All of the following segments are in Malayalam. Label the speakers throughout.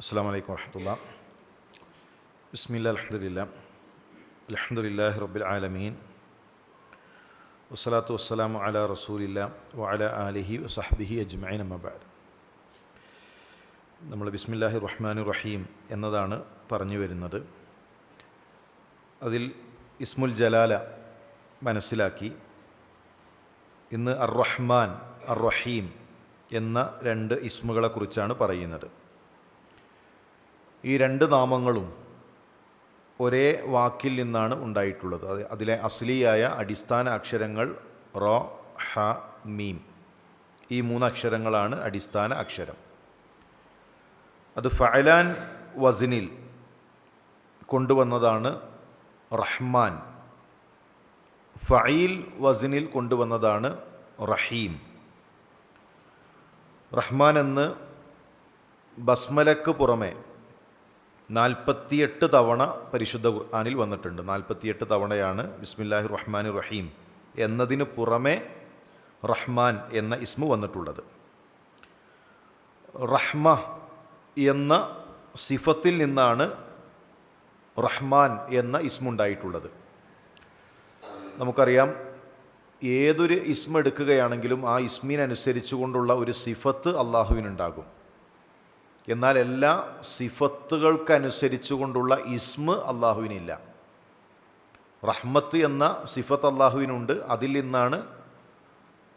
Speaker 1: അസ്സാം വലൈക്കും الحمد لله അലഹദില്ല العالمين റബ്ബിൽ ആലമീൻ. വസ്സലാത്തു വസ്സലാമു അല റസൂലില്ല آله ആലിഹി വസഹ്ബിഹി അജ്മൈൻ അമ്മബാദ് നമ്മൾ ബിസ്മില്ലാഹി റഹ്മാൻ റഹീം എന്നതാണ് പറഞ്ഞു വരുന്നത്. അതിൽ ഇസ്മുൽ ജലാല മനസ്സിലാക്കി. ഇന്ന് അർ റഹ്മാൻ അർ റഹീം എന്ന രണ്ട് ഇസ്മുകളെക്കുറിച്ചാണ് പറയുന്നത്. ഈ രണ്ട് നാമങ്ങളും ഒരേ വാക്കിൽ നിന്നാണ് ഉണ്ടായിട്ടുള്ളത്. അത് അതിലെ അസ്ലിയായ അടിസ്ഥാന അക്ഷരങ്ങൾ റോ ഹ മീം. ഈ മൂന്നക്ഷരങ്ങളാണ് അടിസ്ഥാന അക്ഷരം. അത് ഫഅലാൻ വസിനിൽ കൊണ്ടുവന്നതാണ് റഹ്മാൻ. ഫയിൽ വസിനിൽ കൊണ്ടുവന്നതാണ് റഹീം. റഹ്മാൻ എന്ന് ബസ്മലക്ക് പുറമെ നാൽപ്പത്തിയെട്ട് തവണ പരിശുദ്ധ ഖുർആാനിൽ വന്നിട്ടുണ്ട്. നാൽപ്പത്തിയെട്ട് തവണയാണ് ബിസ്മില്ലാഹി റഹ്മാൻ റഹീം എന്നതിന് പുറമെ റഹ്മാൻ എന്ന ഇസ്മു വന്നിട്ടുള്ളത്. റഹ്മ എന്ന സിഫത്തിൽ നിന്നാണ് റഹ്മാൻ എന്ന ഇസ്മുണ്ടായിട്ടുള്ളത്. നമുക്കറിയാം ഏതൊരു ഇസ്മ എടുക്കുകയാണെങ്കിലും ആ ഇസ്മിനനുസരിച്ചു കൊണ്ടുള്ള ഒരു സിഫത്ത് അള്ളാഹുവിനുണ്ടാകും. എന്നാൽ എല്ലാ സിഫത്തുകൾക്കനുസരിച്ചു കൊണ്ടുള്ള ഇസ്മ് അള്ളാഹുവിനില്ല റഹ്മത്ത് എന്ന സിഫത്ത് അള്ളാഹുവിനുണ്ട് അതിൽ നിന്നാണ്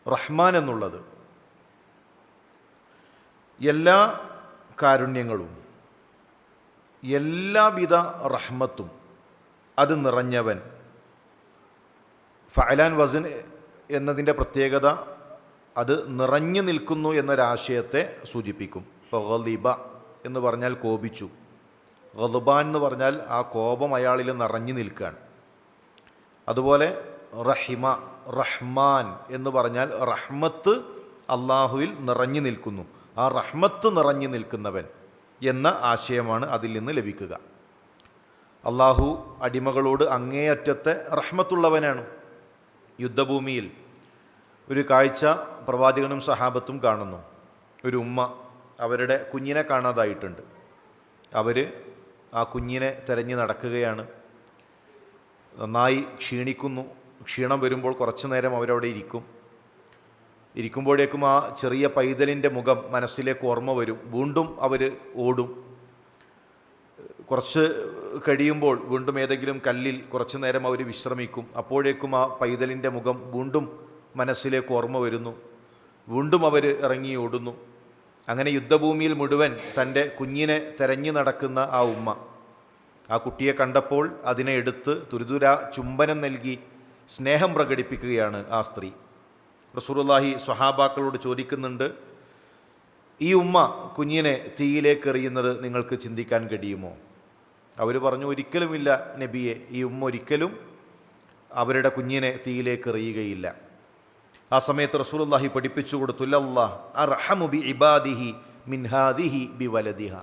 Speaker 1: റഹ്മാൻ എന്നുള്ളത്. എല്ലാ കാരുണ്യങ്ങളും എല്ലാവിധ റഹ്മത്തും അത് നിറഞ്ഞവൻ. ഫഅലാൻ വസൻ എന്നതിന്റെ പ്രത്യേകത അത് നിറഞ്ഞു നിൽക്കുന്നു എന്നൊരാശയത്തെ സൂചിപ്പിക്കും. ഇപ്പോൾ ഗലിബ എന്ന് പറഞ്ഞാൽ കോപിച്ചു. ഗലുബാൻ എന്ന് പറഞ്ഞാൽ ആ കോപം അയാളിൽ നിറഞ്ഞു നിൽക്കുകയാണ്. അതുപോലെ റഹിമ റഹ്മാൻ എന്ന് പറഞ്ഞാൽ റഹ്മത്ത് അള്ളാഹുവിൽ നിറഞ്ഞു നിൽക്കുന്നു. ആ റഹ്മത്ത് നിറഞ്ഞു നിൽക്കുന്നവൻ എന്ന ആശയമാണ് അതിൽ നിന്ന് ലഭിക്കുക. അള്ളാഹു അടിമകളോട് അങ്ങേയറ്റത്തെ റഹ്മത്തുള്ളവനാണ്. യുദ്ധഭൂമിയിൽ ഒരു കാഴ്ച പ്രവാചകനും സഹാബത്തും കാണുന്നു. ഒരു ഉമ്മ അവരുടെ കുഞ്ഞിനെ കാണാതായിട്ടുണ്ട്. അവർ ആ കുഞ്ഞിനെ തിരഞ്ഞു നടക്കുകയാണ്. നന്നായി ക്ഷീണിക്കുന്നു. ക്ഷീണം വരുമ്പോൾ കുറച്ചു നേരം അവരവിടെ ഇരിക്കും. ഇരിക്കുമ്പോഴേക്കും ആ ചെറിയ പൈതലിന്റെ മുഖം മനസ്സിലേക്ക് ഓർമ്മ വരും. വീണ്ടും അവർ ഓടും. കുറച്ച് കഴിയുമ്പോൾ വീണ്ടും ഏതെങ്കിലും കല്ലിൽ കുറച്ചു നേരം അവർ വിശ്രമിക്കും. അപ്പോഴേക്കും ആ പൈതലിന്റെ മുഖം വീണ്ടും മനസ്സിലേക്ക് ഓർമ്മ വരുന്നു. വീണ്ടും അവർ ഇറങ്ങി ഓടുന്നു. അങ്ങനെ യുദ്ധഭൂമിയിൽ മുഴുവൻ തന്റെ കുഞ്ഞിനെ തെരഞ്ഞു നടക്കുന്ന ആ ഉമ്മ. ആ കുട്ടിയെ കണ്ടപ്പോൾ അതിനെ എടുത്ത് തുരിതുര ചുംബനം നൽകി സ്നേഹം പ്രകടിപ്പിക്കുകയാണ് ആ സ്ത്രീ. റസൂറുല്ലാഹി സ്വഹാബാക്കളോട് ചോദിക്കുന്നുണ്ട് ഈ ഉമ്മ കുഞ്ഞിനെ തീയിലേക്ക് എറിയുന്നത് നിങ്ങൾക്ക് ചിന്തിക്കാൻ കഴിയുമോ? അവർ പറഞ്ഞു ഒരിക്കലുമില്ല നബിയെ ഈ ഉമ്മ ഒരിക്കലും അവരുടെ കുഞ്ഞിനെ തീയിലേക്ക് എറിയുകയില്ല ആ സമയത്ത് റസൂലുള്ളാഹി പഠിപ്പിച്ചു കൊടുത്തു അർഹമു ബി ഇബാദിഹി മിൻഹാദിഹി ബി വലദിഹ.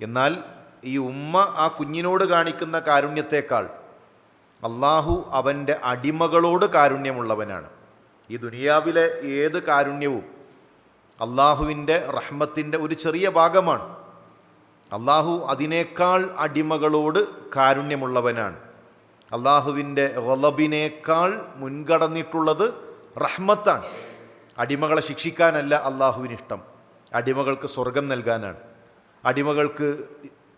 Speaker 1: എന്നാൽ ഈ ഉമ്മ ആ കുഞ്ഞിനോട് കാണിക്കുന്ന കാരുണ്യത്തേക്കാൾ അള്ളാഹു അവന്റെ അടിമകളോട് കാരുണ്യമുള്ളവനാണ്. ഈ ദുനിയാവിലെ ഏത് കാരുണ്യവും അള്ളാഹുവിന്റെ റഹ്മത്തിന്റെ ഒരു ചെറിയ ഭാഗമാണ്. അള്ളാഹു അതിനേക്കാൾ അടിമകളോട് കാരുണ്യമുള്ളവനാണ്. അള്ളാഹുവിന്റെ വലബിനേക്കാൾ മുൻകടന്നിട്ടുള്ളത് റഹ്മത്താണ്. അടിമകളെ ശിക്ഷിക്കാനല്ല അള്ളാഹുവിന് ഇഷ്ടം അടിമകൾക്ക് സ്വർഗം നൽകാനാണ്. അടിമകൾക്ക്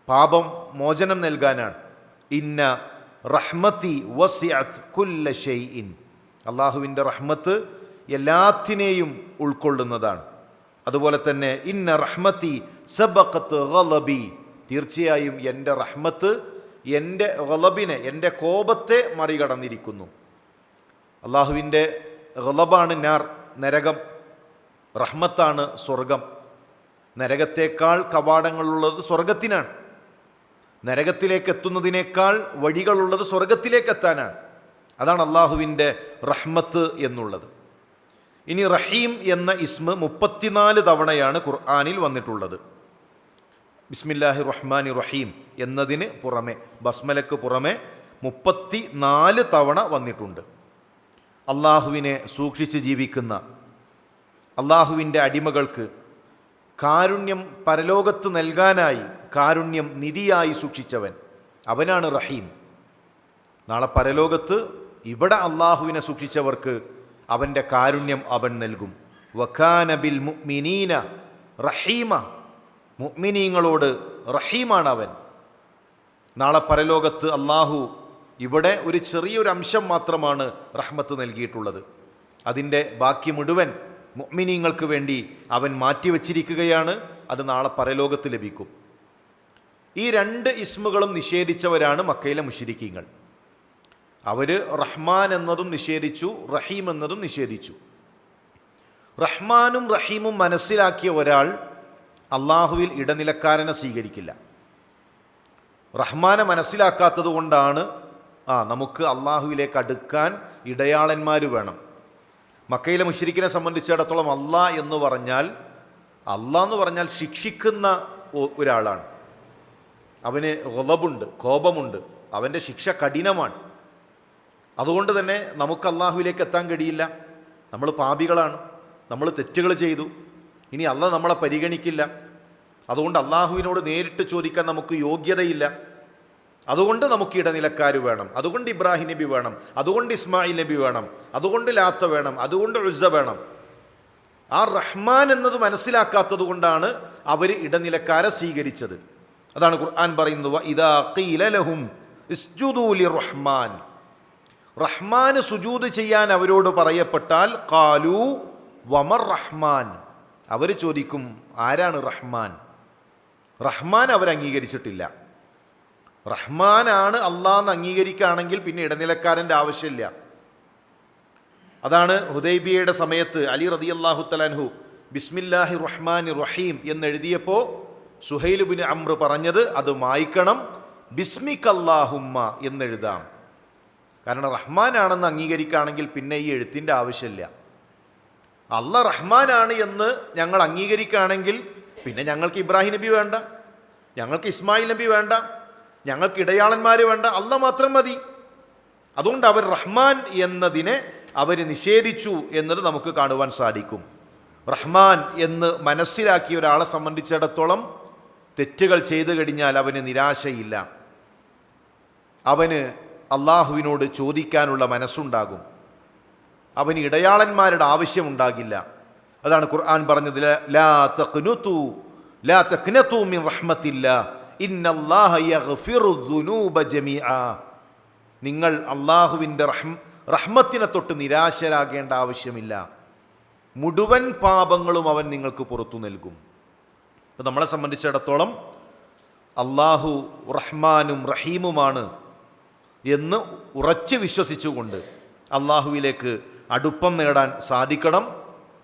Speaker 1: പാപം മോചനം നൽകാനാണ്. ഇന്ന റഹ്മത്തി വസിഅത്ത് കുല്ല ഷെയ്ഇൻ അള്ളാഹുവിന്റെ റഹ്മത്ത് എല്ലാത്തിനെയും ഉൾക്കൊള്ളുന്നതാണ്. അതുപോലെ തന്നെ ഇന്ന റഹ്മത്തി സബക്കത്ത് ഗലബി. തീർച്ചയായും എന്റെ റഹ്മത്ത് എന്റെ ഗലബിനെ എന്റെ കോപത്തെ മറികടന്നിരിക്കുന്നു. അള്ളാഹുവിന്റെ ഗലബാണ് നാർ നരകം. റഹ്മത്താണ് സ്വർഗം. നരകത്തേക്കാൾ കവാടങ്ങളുള്ളത് സ്വർഗത്തിനാണ്. നരകത്തിലേക്ക് എത്തുന്നതിനേക്കാൾ വഴികളുള്ളത് സ്വർഗത്തിലേക്ക് എത്താനാണ്. അതാണ് അള്ളാഹുവിന്റെ റഹ്മത്ത് എന്നുള്ളത്. ഇനി റഹീം എന്ന ഇസ്മ മുപ്പത്തിനാല് തവണയാണ് ഖുർആാനിൽ വന്നിട്ടുള്ളത്. ബിസ്മില്ലാഹി റഹ്മാനി റഹീം എന്നതിന് പുറമെ ബസ്മലക്ക് പുറമെ മുപ്പത്തി നാല് തവണ വന്നിട്ടുണ്ട്. അള്ളാഹുവിനെ സൂക്ഷിച്ച് ജീവിക്കുന്ന അള്ളാഹുവിന്റെ അടിമകൾക്ക് കാരുണ്യം പരലോകത്ത് നൽകാനായി കാരുണ്യം നിധിയായി സൂക്ഷിച്ചവൻ അവനാണ് റഹീം. നാളെ പരലോകത്ത് ഇവിടെ അള്ളാഹുവിനെ സൂക്ഷിച്ചവർക്ക് അവന്റെ കാരുണ്യം അവൻ നൽകും. വഖാനബിൽ മുഅ്മിനീന റഹീമ. മുഅ്മിനീങ്ങളോട് റഹീമാണ് അവൻ. നാളെ പരലോകത്ത് അള്ളാഹു ഇവിടെ ഒരു ചെറിയൊരു അംശം മാത്രമാണ് റഹ്മത്ത് നൽകിയിട്ടുള്ളത്. അതിന്റെ ബാക്കി മുഴുവൻ മുഅ്മിനീങ്ങൾക്ക് വേണ്ടി അവൻ മാറ്റിവെച്ചിരിക്കുകയാണ്. അത് നാളെ പരലോകത്ത് ലഭിക്കും. ഈ രണ്ട് ഇസ്മുകളും നിഷേധിച്ചവരാണ് മക്കയിലെ മുഷിരിക്കീങ്ങൾ അവർ റഹ്മാൻ എന്നതും നിഷേധിച്ചു റഹീം എന്നതും നിഷേധിച്ചു. റഹ്മാനും റഹീമും മനസ്സിലാക്കിയ ഒരാൾ അള്ളാഹുവിൽ ഇടനിലക്കാരനെ സ്വീകരിക്കില്ല. റഹ്മാനെ മനസ്സിലാക്കാത്തത് കൊണ്ടാണ് ആ നമുക്ക് അള്ളാഹുവിലേക്ക് അടുക്കാൻ ഇടയാളന്മാർ വേണം. മക്കയിലെ മുഷരിക്കിനെ സംബന്ധിച്ചിടത്തോളം അള്ളാ എന്ന് പറഞ്ഞാൽ അള്ളാ എന്ന് പറഞ്ഞാൽ ശിക്ഷിക്കുന്ന ഒരാളാണ്. അവന് ഉളവുണ്ട് കോപമുണ്ട് അവന്റെ ശിക്ഷ കഠിനമാണ്. അതുകൊണ്ട് തന്നെ നമുക്ക് അള്ളാഹുവിലേക്ക് എത്താൻ കഴിയില്ല. നമ്മൾ പാപികളാണ് നമ്മൾ തെറ്റുകൾ ചെയ്തു ഇനി അള്ള നമ്മളെ പരിഗണിക്കില്ല. അതുകൊണ്ട് അള്ളാഹുവിനോട് നേരിട്ട് ചോദിക്കാൻ നമുക്ക് യോഗ്യതയില്ല. അതുകൊണ്ട് നമുക്ക് ഇടനിലക്കാർ വേണം. അതുകൊണ്ട് ഇബ്രാഹിം നബി വേണം. അതുകൊണ്ട് ഇസ്മായിൽ നബി വേണം. അതുകൊണ്ട് ലാത്ത വേണം. അതുകൊണ്ട് ഉസ്സ വേണം. ആ റഹ്മാൻ എന്നത് മനസ്സിലാക്കാത്തത് കൊണ്ടാണ് അവർ ഇടനിലക്കാരെ സ്വീകരിച്ചത്. അതാണ് ഖുർആൻ പറയുന്നത് ഇതാ റഹ്മാൻ റഹ്മാന് സുജൂദ് ചെയ്യാൻ അവരോട് പറയപ്പെട്ടാൽ കാലു വമർ റഹ്മാൻ. അവർ ചോദിക്കും ആരാണ് റഹ്മാൻ? റഹ്മാൻ അവർ അംഗീകരിച്ചിട്ടില്ല റഹ്മാനാണ് അള്ളാന്ന് അംഗീകരിക്കുകയാണെങ്കിൽ പിന്നെ ഇടനിലക്കാരന്റെ ആവശ്യമില്ല. അതാണ് ഹുദൈബിയയുടെ സമയത്ത് അലി റതി അള്ളാഹു തലാൻഹു ബിസ്മില്ലാഹി റഹ്മാൻ റഹീം എന്നെഴുതിയപ്പോൾ സുഹൈലുബിന് അമ്ര പറഞ്ഞത് അത് മായ്ക്കണം ബിസ്മിക് അല്ലാഹുമ്മ എന്നെഴുതാം. കാരണം റഹ്മാനാണെന്ന് അംഗീകരിക്കുകയാണെങ്കിൽ പിന്നെ ഈ എഴുത്തിന്റെ ആവശ്യമില്ല. അല്ല റഹ്മാനാണ് എന്ന് ഞങ്ങൾ അംഗീകരിക്കുകയാണെങ്കിൽ പിന്നെ ഞങ്ങൾക്ക് ഇബ്രാഹിം നബി വേണ്ട. ഞങ്ങൾക്ക് ഇസ്മായിൽ നബി വേണ്ട. ഞങ്ങൾക്ക് ഇടയാളന്മാർ വേണ്ട അല്ല മാത്രം മതി. അതുകൊണ്ട് അവർ റഹ്മാൻ എന്നതിനെ അവർ നിഷേധിച്ചു എന്നത് നമുക്ക് കാണുവാൻ സാധിക്കും. റഹ്മാൻ എന്ന് മനസ്സിലാക്കിയ ഒരാളെ സംബന്ധിച്ചിടത്തോളം തെറ്റുകൾ ചെയ്തു കഴിഞ്ഞാൽ അവന് നിരാശയില്ല. അവന് അള്ളാഹുവിനോട് ചോദിക്കാനുള്ള മനസ്സുണ്ടാകും. അവന് ഇടയാളന്മാരുടെ ആവശ്യമുണ്ടാകില്ല. അതാണ് ഖുർആൻ പറഞ്ഞത് ല- തഖ്നുതു ലാ തഖ്നതു മിൻ റഹ്മത്തില്ല നിങ്ങൾ അള്ളാഹുവിന്റെ റഹ്മ റഹ്മത്തിനെ തൊട്ട് നിരാശരാകേണ്ട ആവശ്യമില്ല. മുഴുവൻ പാപങ്ങളും അവൻ നിങ്ങൾക്ക് പുറത്തു നൽകും. ഇപ്പം നമ്മളെ സംബന്ധിച്ചിടത്തോളം അള്ളാഹു റഹ്മാനും റഹീമുമാണ് എന്ന് ഉറച്ച് വിശ്വസിച്ചുകൊണ്ട് അള്ളാഹുവിലേക്ക് അടുപ്പം നേടാൻ സാധിക്കണം.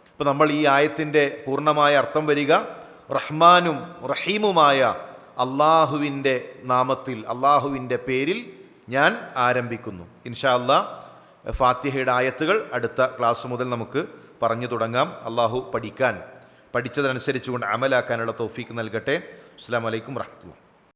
Speaker 1: ഇപ്പം നമ്മൾ ഈ ആയത്തിന്റെ പൂർണമായ അർത്ഥം വരിക. റഹ്മാനും റഹീമുമായ അള്ളാഹുവിന്റെ നാമത്തിൽ അള്ളാഹുവിന്റെ പേരിൽ ഞാൻ ആരംഭിക്കുന്നു. ഇൻഷാ അല്ലാ ഫാത്തിഹയുടെ ആയത്തുകൾ അടുത്ത ക്ലാസ് മുതൽ നമുക്ക് പറഞ്ഞു തുടങ്ങാം. അള്ളാഹു പഠിക്കാൻ പഠിച്ചതനുസരിച്ചുകൊണ്ട് അമലാക്കാനുള്ള തോഫീക്ക് നൽകട്ടെ. അസ്സാം വലൈക്കും വറഹമത്തുള്ള